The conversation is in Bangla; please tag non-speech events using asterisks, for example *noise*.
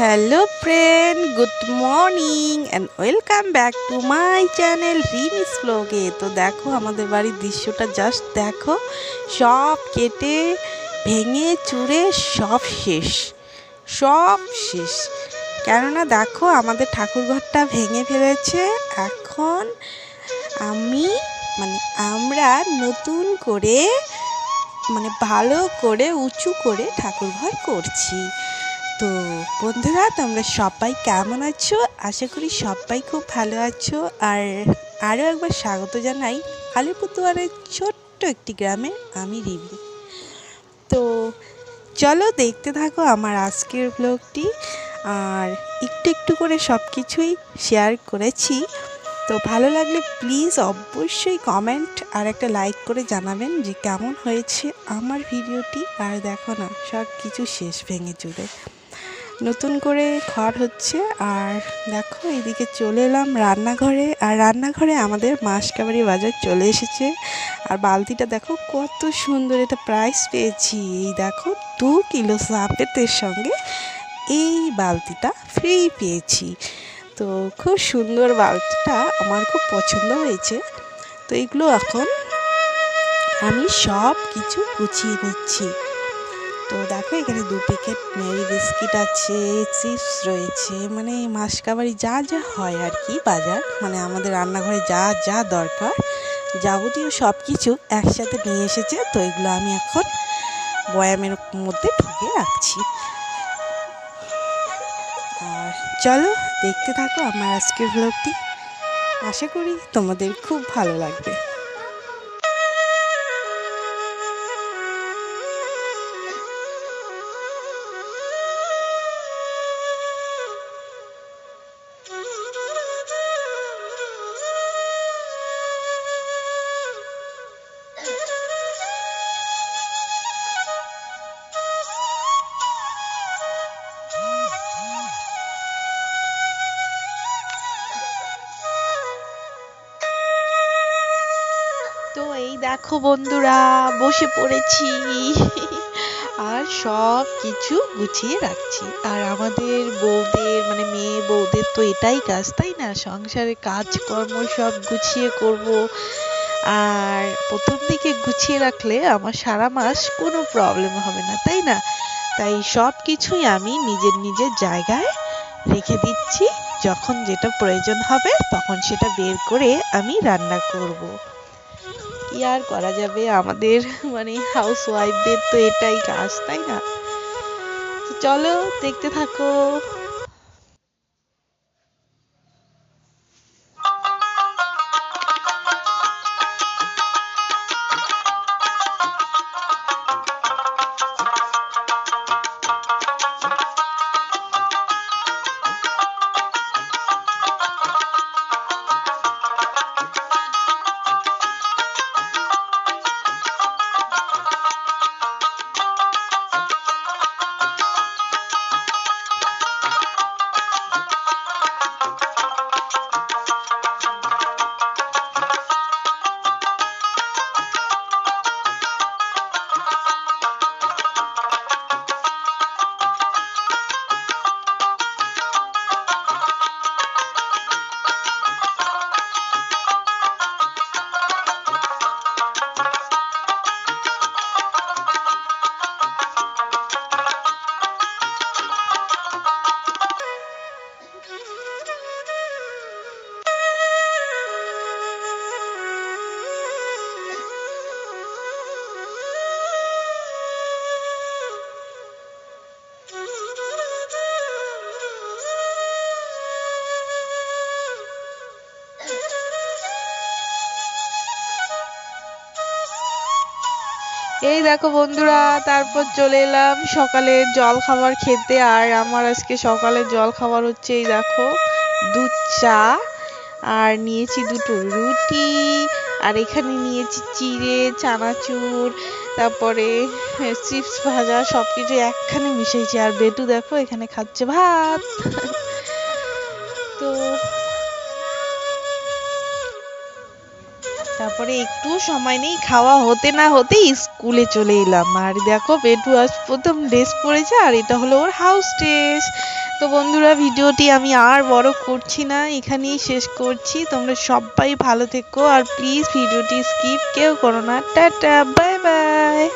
Hello friend good morning and welcome back to my channel Rimi's ব্লগে তো দেখো, আমাদের বাড়ির দৃশ্যটা জাস্ট দেখো। সব কেটে, ভেঙে, চুরে সব শেষ। সব শেষ। কেননা দেখো, আমাদের ঠাকুরঘরটা ভেঙে ফেলেছে। এখন আমি মানে আমরা নতুন করে মানে ভালো করে, উঁচু করে ঠাকুরঘর করছি। তো বন্ধুরা, তোমরা সবাই কেমন আছো? আশা করি সবাই খুব ভালো আছো। আর আরও একবার স্বাগত জানাই আলিপুরদুয়ারের ছোট্ট একটি গ্রামে, আমি রিবি তো চলো দেখতে থাকো আমার আজকের ব্লগটি আর একটু একটু করে সব কিছুই শেয়ার করেছি। তো ভালো লাগলে প্লিজ অবশ্যই কমেন্ট আর একটা লাইক করে জানাবেন যে কেমন হয়েছে আমার ভিডিওটি আর দেখো না সব কিছু শেষ ভেঙে চুরে। নতুন করে ঘর হচ্ছে আর দেখো এদিকে চলে এলাম রান্নাঘরে। আর রান্নাঘরে আমাদের মাসকাবাড়ি বাজার চলে এসেছে। আর বালতিটা দেখো কত সুন্দর এটা প্রাইস পেয়েছি। এই দেখো দু কিলো সাপেতের সঙ্গে এই বালতিটা ফ্রি পেয়েছি। তো খুব সুন্দর বালতিটা আমার খুব পছন্দ হয়েছে। তো এগুলো এখন আমি সব কিছু গুছিয়ে নিচ্ছি। তো দেখো, এখানে দু প্যাকেট মেরি বিস্কিট আছে, চিপস রয়েছে মানে মাসকাবাড়ি যা যা হয় আর কি বাজার মানে আমাদের রান্নাঘরে যা যা দরকার যাবতীয় সব কিছু একসাথে নিয়ে এসেছে, তো এগুলো আমি এখন বয়ামের মধ্যে ঢুকে রাখছি। আর চলো, দেখতে থাকো আমার আজকের ব্লগটি আশা করি তোমাদের খুব ভালো লাগবে। দেখো বন্ধুরা, বসে পড়েছি। আর সব কিছু গুছিয়ে রাখছি। আর আমাদের বউদের মানে মেয়ে বউদের তো এটাই কাজ, তাই না? সংসারে কাজকর্ম সব গুছিয়ে করব। আর প্রথম দিকে গুছিয়ে রাখলে আমার সারা মাস কোনো প্রবলেম হবে না, তাই না? তাই সব কিছুই আমি নিজের নিজের জায়গায় রেখে দিচ্ছি। যখন যেটা প্রয়োজন হবে, তখন সেটা বের করে আমি রান্না করব। কি আর করা যাবে? আমাদের মানে হাউস ওয়াইফদের তো এটাই কাজ, তাই না? চলো, দেখতে থাকো। এই দেখো বন্ধুরা, তারপর চলে এলাম সকালে জল খাবার খেতে, আর আমার আজকে সকালে জল খাবার হচ্ছে এই দেখো, দুধ চা, আর নিয়েছি দুটো রুটি, আর এখানে নিয়েছি চিড়ে, চানাচুর, তারপরে চিপস ভাজা সব কিছু একখানে মিশিয়েছি আর বেটু দেখো এখানে খাচ্ছে ভাত। *laughs* তো তারপরে একটু সময় নেই, খাওয়া হতে না হতে স্কুলে চলে এলাম। আর দেখো পেটু আজ প্রথম ড্রেস পরেছে আর এটা হলো ওর হাউস ড্রেস তো বন্ধুরা, ভিডিওটি আমি আর বড় করছি না, এখানেই শেষ করছি। তোমরা সবাই ভালো থেকো আর প্লিজ ভিডিওটি স্কিপ কেউ করো না। Tata bye bye